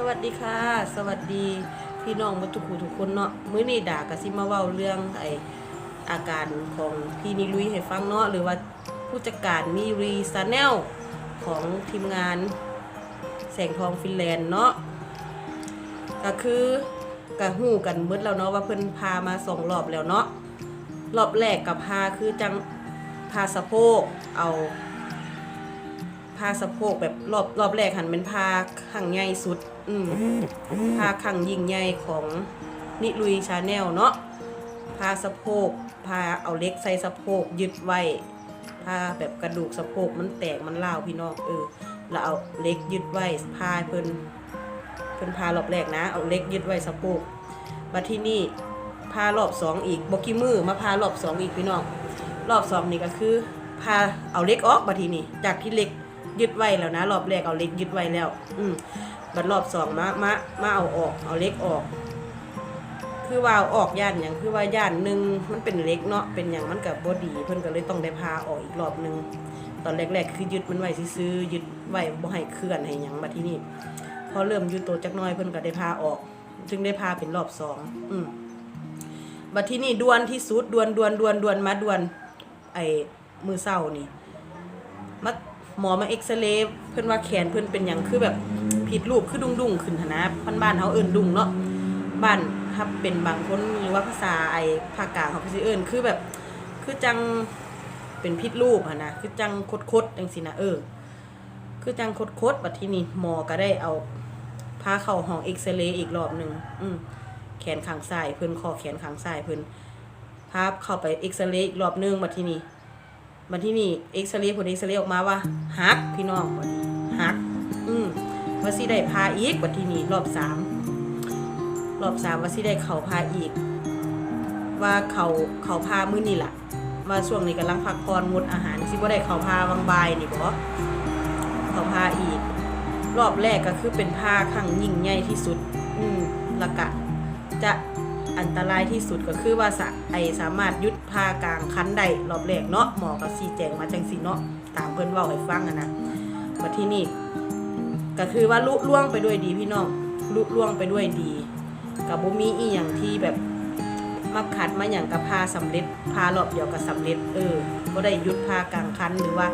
สวัสดีค่ะ สวัสดีพี่น้องมาทุกคนทุกคนเนาะมื้อนี้ด่ากะสิมาเว้าเรื่องไออาการของพี่นิลุยให้ฟังเนาะหรือว่าผู้จัดการมีรีซาแนลของทีมงานแสงทองฟินแลนด์เนาะก็คือกะหู้กันเบิดแล้วเนาะว่าเพิ่นพามาสองรอบแล้วเนาะรอบแรกกับพาคือจังพาสะโพกเอา พาสะโพกแบบรอบรอบแรกหันเป็นพาขังใหญ่สุด อืมพาขังยิ่งใหญ่ของนิลุยชาแนลเนาะพาสะโพกพาเอาเล็กใส่สะโพกยึดไว้พาแบบกระดูกสะโพกมันแตกมันเล่าพี่น้องเออแล้วเอาเล็กยึดไว้พาเพิ่นเพิ่นพารอบแรกนะ เอาเล็กยึดไว้สะโพกมาที่นี่พารอบสองอีกบกี้มือมาพารอบสองอีกพี่น้องรอบสองนี่ก็คือพาเอาเล็กออกมาทีนี่จากที่เล็ก ยึดไว้แล้วนะ รอบแรกเอาเล็กยึดไว้แล้ว อืมบัดรอบสองมามามาเอาออก เอาเล็กออก คือว่าออกย่านอย่างคือว่าย่านหนึ่งมันเป็นเล็กเนาะเป็นอย่างมันกับบอดีเพิ่นก็เลยต้องได้พาออกอีกรอบหนึ่งตอนแรกๆ คือยึดมันไว้ซื้อยึดไว้บ่ให้เคลื่อนให้หยังมาที่นี่พอเริ่มยึดตัวจักน้อยเพิ่นก็ได้พาออกจึงได้พาเป็นรอบสองอืมบัดที่นี่ดวนที่สุดดวนดวนดวนดวนมาดวน ไอ้มือเศร้านี่มา หมอมาเอ็กซเรย์เพิ่อนว่าแขนเพิ่อนเป็นหยังคือแบบผิดรูปคือดุ้งดุ้งขึ้นหั้นนะพันบ้านเฮาเอิ้นดุ้งเนาะบ้านถ้าเป็นบางคนหรือว่าภาษาไอ้ภาคกลางเขาก็สิเอิ้นคือแบบ คือจังเป็นผิดรูปนะคือจังคดๆจังซี่นะเออ คือจังคดๆบัดทีนี้หมอก็ได้เอาพาเข้าห้องเอ็กซเรย์อีกรอบหนึ่งอืมแขนข้างซ้ายเพิ่นคอแขนข้างซ้ายเพิ่นพาเข้าไปเอ็กซเรย์อีกรอบหนึ่งมาที่นี่ มาที่นี่เอ็กซเรย์ผลเอ็กซเรย์ออกมาว่าหักพี่น้องบัดนี้หัก อืมว่าสิได้พาอีกบัดที่นี่รอบสามรอบสามว่าสิได้เข่าพาอีก ว่าเขาเขาพามื้อนี่ล่ะว่าช่วงนี้กำลังพักผ่อนงดอาหารสิบ่ได้เขาพาวังบายนี่บ่เขาพาอีก รอบแรกก็คือเป็นผ้าข้างยิ่งใหญ่ที่สุด อืมล้วก็จะ อันตรายที่สุดก็คือว่าสะไอสามารถยุดผ้ากลางคันได้รอบแรกเนาะหมอก็สีแจงมาจังสีเนาะตามเพิ่อนว้าให้ฟังอะนะมาที่นี่ก็คือว่าลุล่วงไปด้วยดีพี่น้องลุล่วงไปด้วยดีกับบ่มีอีหยังที่แบบมาขัดมาอย่างกับพาสำเร็จพารอบเดียวกับสำเร็จเออบ่ได้ยุดพากลางคันหรือว่า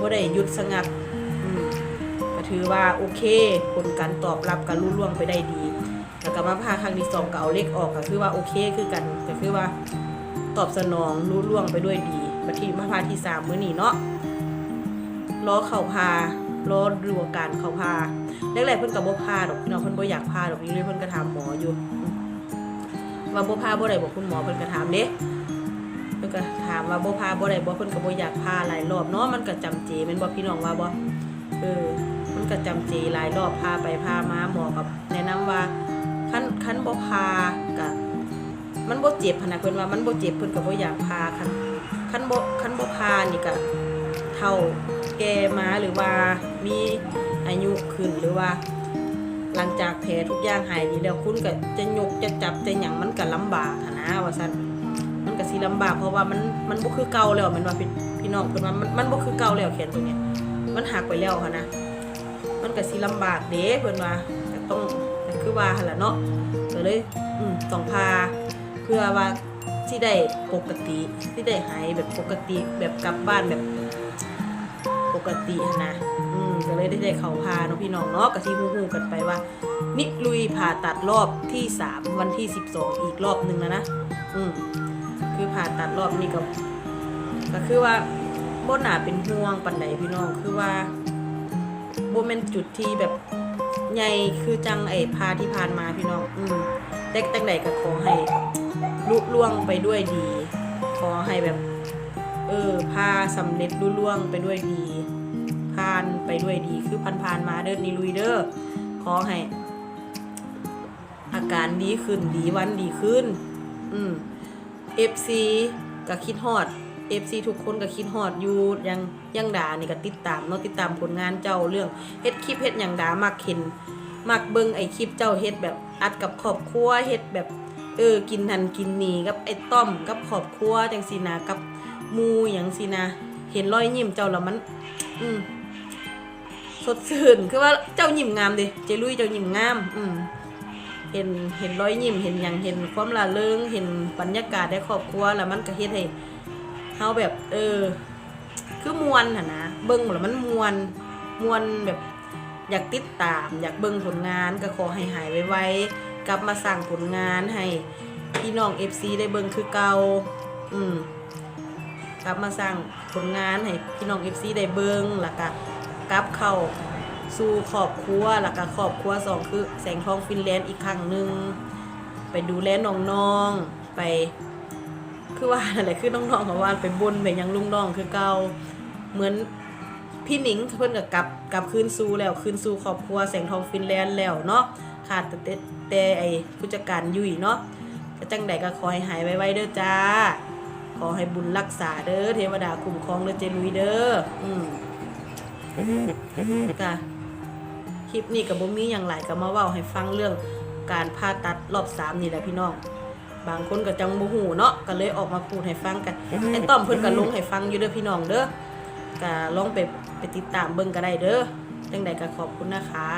บ่ได้ยุดสงัดอืมก็ ถือว่าโอเค ผลการตอบรับก็รุ่ล่วงไปได้ดี แล้วก็มาพาครั้งที่สองก็เอาเลขออกก็คือว่าโอเคคือกันก็คือว่าตอบสนองรุ่ล่วงไปด้วยดีมาที่มาพาที่สามมื้อนี้เนาะล้อเข่าพาล้อดูอาการเข่าพาแรกๆเพิ่นกับบ่พาดอกพี่น้องเพิ่นบ่อยากพาดอกนี่เลยเพิ่นก็ถามหมออยู่ว่าบ่พาบ่ได้บอกคุณหมอเพิ่นก็ถามเด้เพิ่นก็ถามว่าบ่พาบ่ได้บ่เพิ่นก็บ่อยากพาหลายรอบเนาะมันก็จำเจแม่นบ่พี่น้องว่าบ่เออ นก็จำจีหลายรอบพาไปพามาหมอกับแนะนำว่าคันคันบ่พากะมันบ่เจ็บพนะเพิ่นว่ามันบ่เจ็บเพิ่นก็บ่อยากพาคันคันบ่คันบ่พานี่ก็เท่าแก่มาหรือว่ามีอายุขึ้นหรือว่า หลังจากแผลทุกอย่างหายดีแล้วคุณก็จะยกจะจับจะหยังมันก็ลำบากนะว่าซั่นมันก็สิลำบากเพราะว่ามันมันบ่คือเก่าแล้วมันว่าพี่น้องเพิ่นว่ามันมันบ่คือเก่าแล้วแขนตรงนี้มันหักไปแล้วค่ะนะ มันก็สิลำบากเด้เพิ่อนว่าต้องคือว่าหั่นล่ะเนาะก็เลยอืมต้องพาเพื่อว่าที่ได้ปกติที่ได้หายแบบปกติแบบกลับบ้านแบบปกตินะอืมก็เลยได้ได้เขาพาเนาะพี่น้องเนาะก็ที่ฮู้ๆกันไปว่า นิลุยผ่าตัดรอบที่สามวันที่สิบสองอีกรอบหนึ่งแล้วนะอืมคือผ่าตัดรอบนี้ก็ก็คือว่าบ่หนาเป็นห่วงปันใดพี่น้องคือว่า บแมนจุดที่แบบใหญ่คือจังไอ้พาที่ผ่านมาพี่น้องอืมแต่แต่งใดก็ขอให้ลุล่วงไปด้วยดี ขอให้แบบ เออพาสำเร็จลุล่วงไปด้วยดี ผ่านไปด้วยดี คือผ่านผ่านมาเด้อนี่ลุยเด้อขอให้ อาการดีขึ้นดีวันดีขึ้น อืม FC ก็คิดฮอด FC ทุกคนก็คิดฮอดอยู่ยังยังด่านี่ก็ติดตามเนาะติดตามผลงานเจ้าเรื่องเฮ็ดคลิปเฮ็ดยังด่ามักเห็นมักเบิ่งไอคลิปเจ้าเฮ็ดแบบอัดกับครอบครัวเฮ็ดแบบเออกินหันกินนี่กับไอต้อมกับครอบครัวจังซีนะกับมู่หยังซีนะเห็นรอยยิ้มเจ้าแล้วมัน อืมสดชื่นคือว่าเจ้ายิ้มงามดิเจลุยเจ้ายิ้มงาม อืมเห็นเห็นรอยยิ้มเห็นอย่างเห็นความละเริงเห็นบรรยากาศในครอบครัวแล้วมันก็เฮ็ดให้ เฮาแบบเออ คือมวนหั่นนะเบิ่งแล้วมันมวนมวนแบบอยากติดตาม อยากเบิ่งผลงานก็ขอให้หายไวๆกลับมาสร้างผลงานให้พี่น้อง FC ได้เบิ่งคือเก่าอืมกลับมาสร้างผลงานให้พี่น้อง FC ได้เบิ่งแล้วก็กลับเข้าสู่ครอบครัวแล้วก็ครอบครัวสองคือแสงทองฟินแลนด์อีกครั้งหนึ่งไปดูแลน้องๆไป คือว่าอะไรคือน้องๆกับว่าไปบนไปหยังลุงน้องคือเก่าเหมือนพี่หนิงเพิ่นก็กลับกลับคืนสู่แล้วคืนสู่ครอบครัวแสงทองฟินแลนด์แล้วเนาะขาดแต่แต่แต่ไอผู้จัดการยุ่ยเนาะก็จังใดก็ขอให้หายไวๆเด้อจ้า ขอให้บุญรักษาเด้อเทวดาคุ้มครองเด้อเจลุยเด้ออืมค่ะคลิปนี้กับบ่มีอย่างไรก็มาเว้าให้ฟังเรื่องการผ่าตัดรอบสามนี่แหละพี่น้อง บางคนก็จังบ่ฮู้เนาะก็เลยออกมาพูดให้ฟังกันไอ้ต้อมเพิ่นก็ลงให้ฟังอยู่เด้อพี่น้องเด้อก็ลองไปไปติดตามเบิ่งก็ได้เด้อจังใดก็ขอบคุณนะคะ